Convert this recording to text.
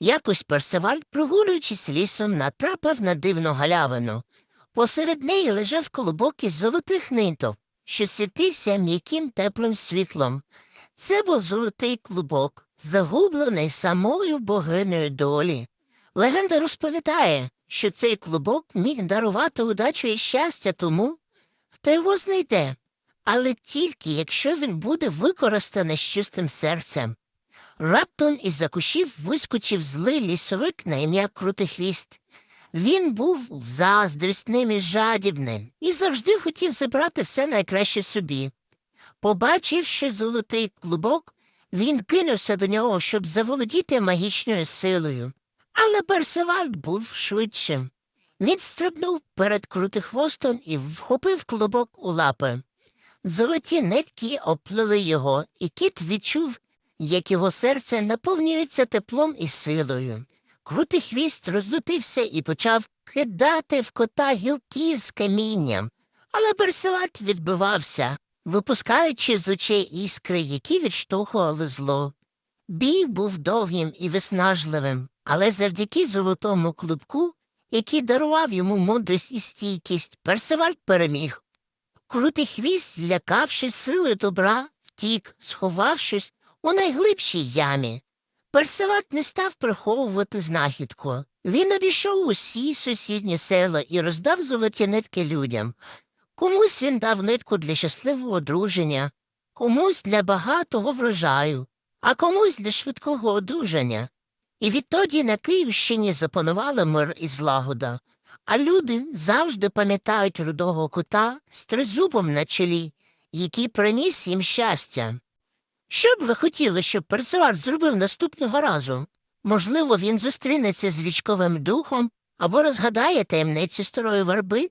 Якось Персиваль, прогулюючись лісом, натрапив на дивну галявину. Посеред неї лежав колобок із золотих ниток, що світився м'яким теплим світлом. Це був золотий клубок, загублений самою богинею долі. Легенда розповідає, що цей клубок міг дарувати удачу і щастя тому, хто його знайде, але тільки якщо він буде використаний з чистим серцем. Раптом із-за кущів вискочив злий лісовик на ім'я Крутихвіст. Він був заздрісним і жадібним і завжди хотів забрати все найкраще собі. Побачивши золотий клубок, він кинувся до нього, щоб заволодіти магічною силою. Але Персиваль був швидшим. Він стрибнув перед крутихвостом і вхопив клубок у лапи. Золоті нитки оплили його, і кіт відчув, як його серце наповнюється теплом і силою. Крутий хвіст роздутився і почав кидати в кота гілки з камінням, але Берсилат відбивався, випускаючи з очей іскри, які відштовхували зло. Бій був довгим і виснажливим, але завдяки золотому клубку, який дарував йому мудрість і стійкість, Персиваль переміг. Крутий хвіст, злякавшись сили добра, втік, сховавшись у найглибшій ямі. Персиват не став приховувати знахідку. Він обійшов усі сусідні села і роздав золоті нитки людям. Комусь він дав нитку для щасливого одруження, комусь для багатого врожаю, а комусь для швидкого одужання. І відтоді на Київщині запанували мир і злагода, а люди завжди пам'ятають рудого кота з тризубом на чолі, який приніс їм щастя. Що б ви хотіли, щоб персуар зробив наступного разу? Можливо, він зустрінеться з річковим духом або розгадає таємниці старої верби?